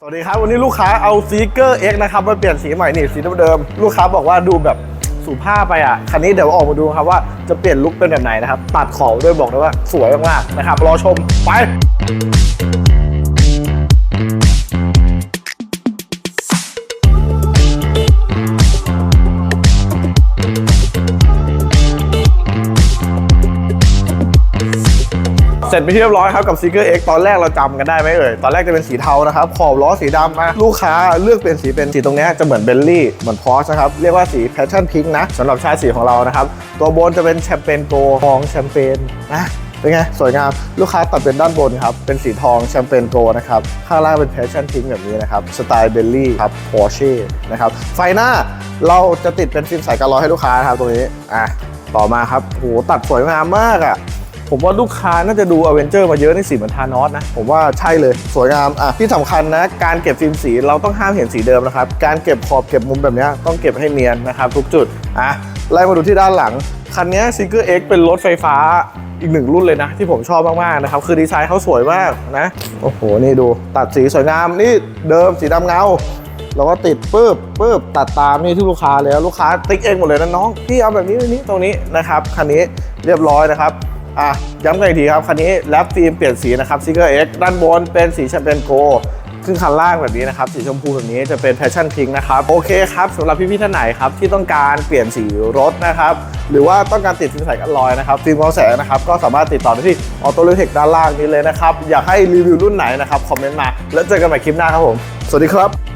สวัสดีครับ วันนี้ลูกค้าเอาซีเกอร์ X นะครับมาเปลี่ยนสีใหม่นี่สีเดิมลูกค้าบอกว่าดูแบบสุภาพไปอะ คันนี้เดี๋ยวออกมาดูครับว่าจะเปลี่ยนลุคเป็นแบบไหนนะครับ ตัดขอบด้วยบอกเลยว่าสวยมากๆนะครับ รอชมไป เสร็จไปที่เรียบร้อยครับกับ s e e k e r X ตอนแรกเราจำกันได้ไหมเอ่ย ตอนแรกจะเป็นสีเทานะครับ ขอบล้อสีดำนะลูกค้าเลือกเป็นสีเป็นสีตรงนี้จะเหมือนเบลลี่เหมือนพอสนะครับ เรียกว่าสี Passion Pink นะสำหรับชาติสีของเรานะครับ ตัวบนจะเป็นแชมเปญโกทองแชมเปญนะเป็นไง สวยงาม ลูกค้าตัดเป็นด้านบนครับ เป็นสีทองแชมเปญโกนะครับ ข้างล่างเป็น Passion Pink แบบนี้นะครับ สไตล์เบลลี่ครับ Porsche นะครับ ไฟหน้าเราจะติดเป็นฟิล์มใสกันร้อนให้ลูกค้านะครับตรงนี้อะต่อมาครับโหตัดสวยงามมากอะ ผมว่าลูกค้าน่าจะดูอเวนเจอร์มาเยอะในสีเหมือนทานอสนะ ผมว่าใช่เลยสวยงามอะที่สำคัญนะ การเก็บฟิล์มสีเราต้องห้ามเห็นสีเดิมนะครับ การเก็บขอบเก็บมุมแบบนี้ต้องเก็บให้เนียนนะครับทุกจุดอะไล่มาดูที่ด้านหลัง คันนี้ซิงเกิลเอ็กเป็นรถไฟฟ้าอีกหนึ่งรุ่นเลยนะ ที่ผมชอบมาก ๆ นะครับ คือดีไซน์เขาสวยมากนะ โอ้โห นี่ดูตัดสีสวยงามนี่เดิมสีดำเงาเราก็ติดปุ๊บปุ๊บตัดตามนี่ที่ลูกค้าเลยลูกค้าติ๊กเองหมดเลยนะน้องพี่เอาแบบนี้นี้ตรงนี้นะครับคันนี้เรียบร้อยนะครับ อะย้ำกันอีกทีครับ คันนี้แรปฟิล์มเปลี่ยนสีนะครับซิกเกอร์เอ็กด้านบนเป็นสีแชมเปญโกซึ่งคันล่างแบบนี้นะครับ สีชมพูแบบนี้จะเป็นแพชชั่นพิงนะครับ โอเคครับสำหรับพี่ๆท่านไหนครับ ที่ต้องการเปลี่ยนสีรถนะครับ หรือว่าต้องการติดฟิล์มใสกันรอยนะครับ ฟิล์มกองแสงนะครับ ก็สามารถติดต่อได้ที่ออโต้ลิเทคด้านล่างนี้เลยนะครับ อยากให้รีวิวรุ่นไหนนะครับ คอมเมนต์มา แล้วเจอกันใหม่คลิปหน้าครับผม สวัสดีครับ